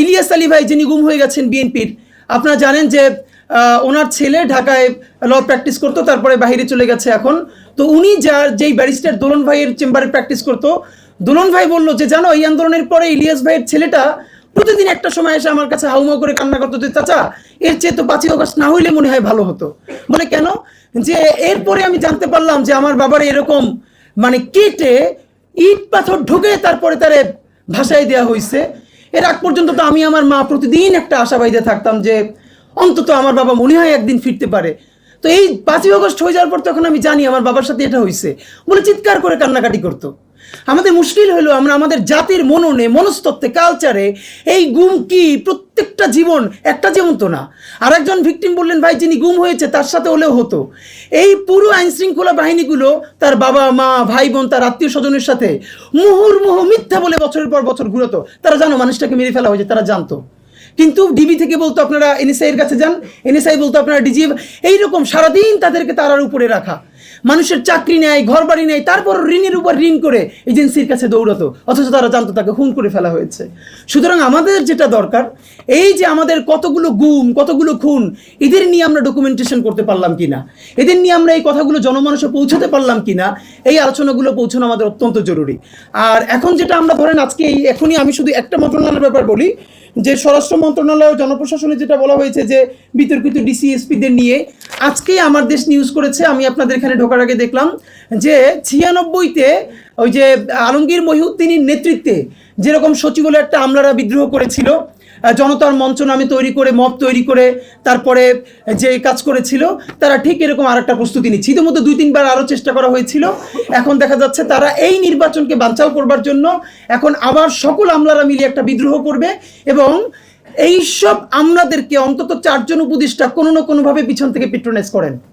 ইলিয়াস আলী ভাই যিনি গুম হয়ে গেছেন বিএনপির, আপনারা জানেন যে ওনার ছেলে ঢাকায় ল প্র্যাকটিস করতো, তারপরে বাইরে চলে গেছে এখন। তো উনি যার যেই ব্যারিস্টার দোলন ভাইয়ের চেম্বারে প্র্যাকটিস করতো, দোলন ভাই বলল যে, জানো, এই আন্দোলনের পরে ইলিয়াস ভাইয়ের ছেলেটা প্রতিদিন একটা সময় এসে আমার কাছে হাউমাউ করে কান্না করতো যে, চাচা, এর চেয়ে তো পাঁচই অগস্ট না হইলে মনে হয় ভালো হতো। বলে কেন? যে, এরপরে আমি জানতে পারলাম যে, আমার বাবার এরকম মানে কেটে ইট পাথর ঢুকে তারপরে তারে ভাষায় দেওয়া হয়েছে এর আগ পর্যন্ত তো আমি আমার মা প্রতিদিন একটা আশাবাদীতে থাকতাম যে অন্তত আমার বাবা মনে হয় একদিন ফিরতে পারে। তো এই পাঁচই অগস্ট হয়ে যাওয়ার পর তখন আমি জানি আমার বাবার সাথে এটা হয়েছে বলে চিৎকার করে কান্নাকাটি করতো। আমাদের মুশকিল হলো আমরা আমাদের জাতির মননে, মনস্তত্ত্বে কালচারে এই গুম কি প্রত্যেকটা জীবন একটা জীবন তো না। আর একজন ভিকটিম বললেন, ভাই, যিনি গুম হয়েছে তার সাথে হলেও হতো। এই পুরো আইন শৃঙ্খলা বাহিনীগুলো তার বাবা, মা, ভাই, বোন, তার আত্মীয় স্বজনের সাথে মুহুর্মুহ মিথ্যা বলে বছরের পর বছর ঘুরতো। তারা জানো মানুষটাকে মেরে ফেলা হয়েছে, তারা জানতো। কিন্তু ডিবি থেকে বলতো আপনারা এনএসআই এর কাছে যান এনএসআই বলতো আপনারা ডিজি এইরকম সারাদিন তাদেরকে তারার উপরে রাখা। মানুষের চাকরি নেয় ঘর বাড়ি নেয়, তারপর ঋণের উপর ঋণ করে এজেন্সির কাছে দৌড়াতো, অথচ তারা জানতো তাকে খুন করে ফেলা হয়েছে। সুতরাং আমাদের যেটা দরকার, এই যে আমাদের কতগুলো গুম, কতগুলো খুন, এদের নিয়ে আমরা ডকুমেন্টেশন করতে পারলাম কিনা? এদের নিয়ে আমরা এই কথাগুলো জনমানুষে পৌঁছাতে পারলাম কিনা? এই আলোচনাগুলো পৌঁছানো আমাদের অত্যন্ত জরুরি। আর এখন যেটা আমরা ধরেন আজকে এখনই আমি শুধু একটা মন্ত্রণালয়ের ব্যাপার বলি যে স্বরাষ্ট্র মন্ত্রণালয় জনপ্রশাসনে যেটা বলা হয়েছে যে বিতর্কিত ডিসিএসপিদের নিয়ে আজকেই আমার দেশ নিউজ করেছে, আমি আপনাদের এখানে ঢোকার আগে দেখলাম যে ছিয়ানব্বইতে ওই যে আলমগীর মহিউদ্দিনের নেতৃত্বে যেরকম সচিবালয় একটা আমলারা বিদ্রোহ করেছিল জনতার মঞ্চ নামে তৈরি করে, মব তৈরি করে, তারপরে যে কাজ করেছিল, তারা ঠিক এরকম আর একটা প্রস্তুতি নিচ্ছে। ইতিমধ্যে দুই তিনবার আরও চেষ্টা করা হয়েছিল। এখন দেখা যাচ্ছে তারা এই নির্বাচনকে বাঞ্চাও করবার জন্য এখন আবার সকল আমলারা মিলিয়ে একটা বিদ্রোহ করবে এবং এইসব আমলাদেরকে অন্তত চারজন উপদেষ্টা কোনো না কোনোভাবে পিছন থেকে পিট্রোনেস করেন।